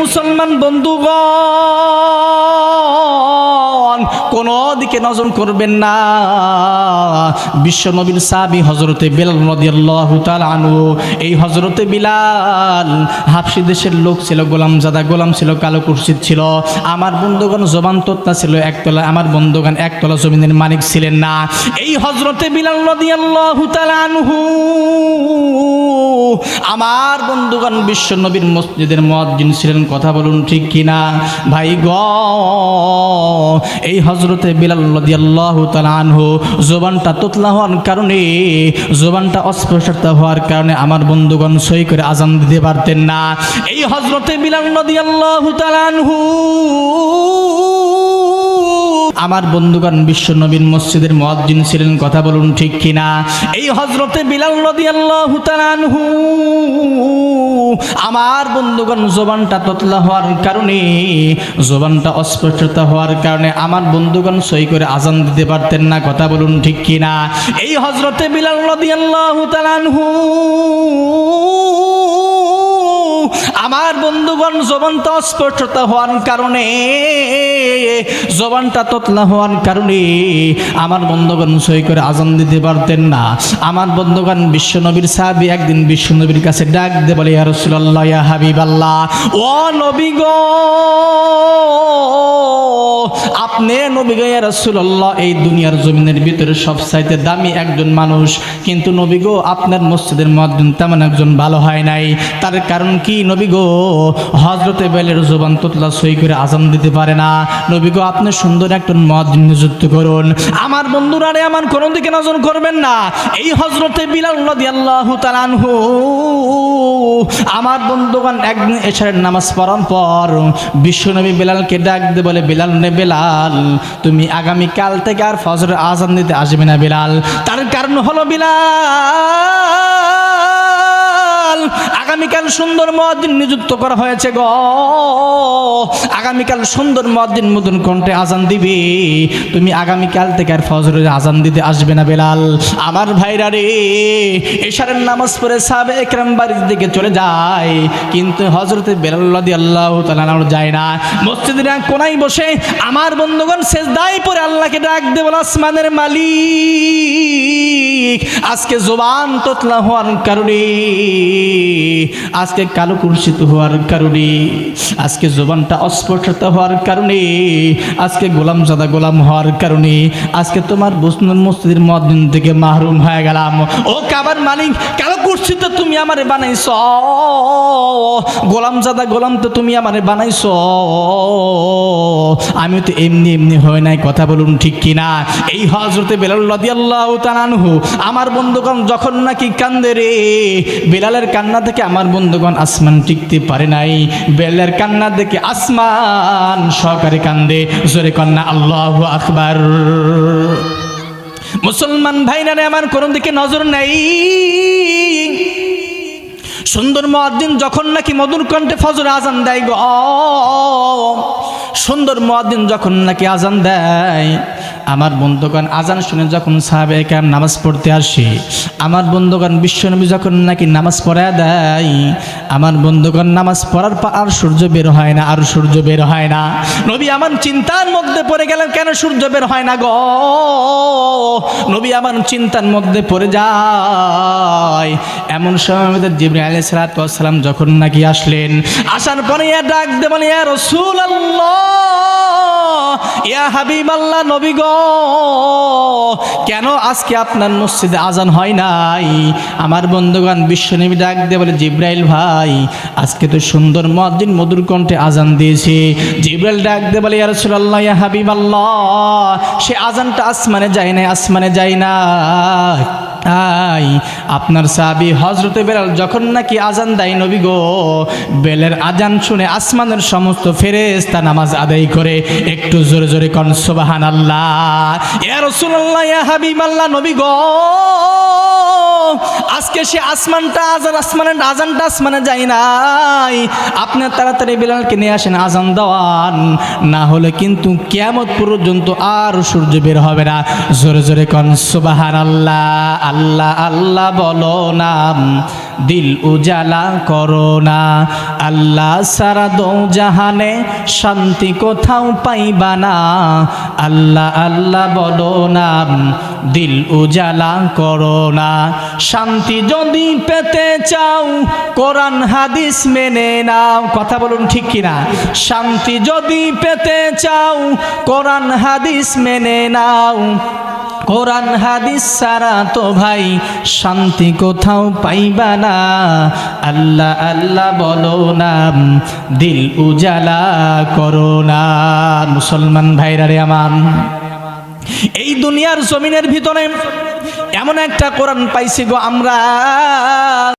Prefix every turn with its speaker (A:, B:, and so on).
A: মুসলমান বন্ধুগণ। কোন দিকে নজর করবেন না। বিশ্ব নবীর সাবি হজরতে বেলাল তাআলা আনহু, এই হজরতে বিলাল হাফসি দেশের লোক ছিল, গোলাম জাদা, গোলাম ছিল, কালো কুরসিদ ছিল। আমার বন্ধুগণ জবান তত্তা ছিল একতলা আমার বন্ধুগণ একতলা জমিনের মালিক ছিলেন না। এই হজরতে বিলাল রাদিয়াল্লাহু তাআলা আনহু, আমার বন্ধুগণ বিশ্ব নবীর মসজিদের মুয়াজ্জিন ছিলেন, কথা বলুন ঠিক কিনা? ভাই গ, এই হজরতে বিলাল রাদিয়াল্লাহু তাআলা আনহু, জবানটা তোতলা হওয়ার কারণে, জোবানটা অস্পষ্ট হওয়ার কারণে আমার বন্ধুগণ সই করে আজান দিতে পারতেন না। এই হজরতে বিলাল রাদিয়াল্লাহু তাআলা আনহু আমার বন্ধুগণ বিশ্ব নবীন মসজিদের মুয়াজ্জিন ছিলেন, কথা বলুন ঠিক কিনা? এই হজরতে বিলাল তাআলা আনহু, আমার বন্ধুগণ জবানটা ততলা হওয়ার কারণে, জবানটা অস্পষ্টতা হওয়ার কারণে আমার বন্ধুগণ সই করে আজান দিতে পারতেন না, কথা বলুন ঠিক কিনা? এই হজরতে বিলাল রাদিয়াল্লাহু তাআলা আনহু আমার বন্ধুগণ জবানটা অস্পষ্টতা হওয়ার কারণে, জবানটা ততলা হওয়ার কারণে আমার বন্ধুগণ সই করে আজান দিতে পারতেন না। আমার বন্ধুগণ বিশ্বনবীর সাহাবি একদিন বিশ্বনবীর কাছে ডাক দে বলে, ইয়া রাসূলুল্লাহ, ইয়া হাবিবাল্লাহ, ও নবী গো আপনি নবী গো ইয়া রাসূলুল্লাহ, এই দুনিয়ার জমিনের ভিতরে সবচাইতে দামি একজন মানুষ। কিন্তু নবী গো, আপনার মসজিদের মুয়াজ্জিন তেমন একজন ভালো হয় নাই। তার কারণ কি নবী গো? হজরতে বেলের জবান তোতলা সই করে আজান দিতে পারে না। নবী গো, আপনি সুন্দর একজন মুয়াজ্জিন নিযুক্ত করুন। আমার বন্ধুরা রে আমার কোনো দিকে নজর করবেন না। এই হজরতে বিলাল রাদিয়াল্লাহু তাআলা আনহু আমার বন্ধুগণ একদিন এশারের নামাজ পড়ার পর বিশ্বনবী বেলালকে ডাক দিয়ে বলে, বেলাল নে বেলাল, তুমি আগামীকাল থেকে আর ফজরের আজান দিতে আসবে না বেলাল। তার কারণ হলো বেলাল। আগামীকাল সুন্দর মদিন নিযুক্ত করা হয়েছে গ। আগামীকাল সুন্দর মদিন মদন কণ্ঠে আজান দিবে। তুমি আগামীকাল থেকে আর ফজরের আজান দিতে আসবে না বেলাল। আমার ভাইরা রে, এশারের নামাজ পড়ে সাবে একরাম বাড়ির দিকে চলে যায়। কিন্তু হজরতে বেলাল্লাদি আল্লাহ তালানোর যায় না। মসজিদের কোনায় বসে আমার বন্ধুগণ শেষ দায় পরে আল্লাহকে ডাক দে বল, আসমানের মালিক, আজকে জবান তোতলা হওয়ার কারণে আজকে কালো কুর্ষিত হওয়ার কারণে, আজকে জবানটা অস্পষ্টতা হওয়ার কারণে, আজকে গোলাম জাদা গোলাম হওয়ার কারণে, আজকে তোমার বসনুর মসজিদের মদিন থেকে মাহরুম হয়ে গেলাম। ও কাবার মালিক, কালো কুর্ষিত তুমি আমারে বানাইছ। গোলাম জাদা গোলাম তো তুমি আমারে বানাইছ। আমি তো এমনি এমনি হয় নাই, কথা বলুন ঠিক কিনা? এই হজরতে বেলাল আমার বন্ধুগণ যখন নাকি কান্দে রে, বেলালের কান্না থেকে আমার বন্ধুগণ আসমান টিকতে পারে নাই। বেলের কান্না দেখে আসমান সহকারে কান্দে। জোরে কন্যা, আল্লাহ আকবার। মুসলমান ভাইরা রে আমার কোন দিকে নজর নেই। সুন্দর মহাদ্দিন যখন নাকি মধুর কণ্ঠে ফজর আজান দেয় গো। সুন্দর মহাদ্দিন যখন নাকি আজান দেয় আমার বন্ধুগণ আজান শুনে যখন সাহাবে কেম নামাজ পড়তে আসে, আমার বন্ধুগণ বিশ্বনবী যখন নাকি নামাজ পড়া দেয়, আমার বন্ধুগণ নামাজ পড়ার পর আর সূর্য বের হয় না, আর সূর্য বের হয় না। নবী আমার চিন্তার মধ্যে পড়ে গেলেন, কেন সূর্য বের হয় না গো? নবী আমার চিন্তার মধ্যে পড়ে যায়। এমন সময় আমাদের জিবরি আলী সালাম যখন নাকি আসলেন, আসার পরে ডাক দেবেন ইয়া রসুল ইয়া হাবিব আল্লাহ নবী কেন আজকে আপনার মসজিদে আজান হয় নাই? আমার বন্ধুগণ বিশ্বনবী ডাক দিয়ে বলে, জিব্রাইল ভাই, আজকে তো সুন্দর মদিন মধুর কণ্ঠে আজান দিয়েছে। জিব্রাইল ডাক দিয়ে বলে, ইয়া রাসূলুল্লাহ, ইয়া হাবিব আল্লাহ সে আজানটা আসমানে যায় না আসমানে যায় না তাই আপনার সাবি হজরতে বেলাল যখন নাকি আজান দেয় নবী গো, বেলের আজান শুনে আসমানের সমস্ত ফেরেস্তা নামাজ আদায় করে একটু জোরে জোরে কন সুবাহান আল্লাহ এ রসুল্লাহ হাবিব আল্লাহ নবী গো। আজকে সে আসমানটা, আজান আসমানের আজানটা আসমানে যায় নাই। আপনার তাড়াতাড়ি বিলালকে নিয়ে আসেন, আজান দেওয়ান। না হলে কিন্তু কেমত পর্যন্ত আর সূর্য বের হবে না। জোরে জোরে কন সুবাহান আল্লাহ আল্লাহ আল্লাহ বলো নাম। দিল উজালা করো না আল্লাহ সারা দো জাহানে শান্তি কোথাও পাইবা না। আল্লাহ আল্লাহ বলো না দিল উজালা করো না শান্তি যদি পেতে চাও, কোরআন, হাদিস মেনে নাও। কথা বলুন ঠিক কিনা? শান্তি যদি পেতে চাও, কোরআন, হাদিস মেনে নাও। কোরআন হাদিস সারা তো ভাই শান্তি কোথাও পাইবা না। আল্লাহ আল্লাহ বলো না দিল উজালা করো না। মুসলমান ভাইরা রে আমার, এই দুনিয়ার জমিনের ভিতরে এমন একটা কোরআন পাইছি গো আমরা।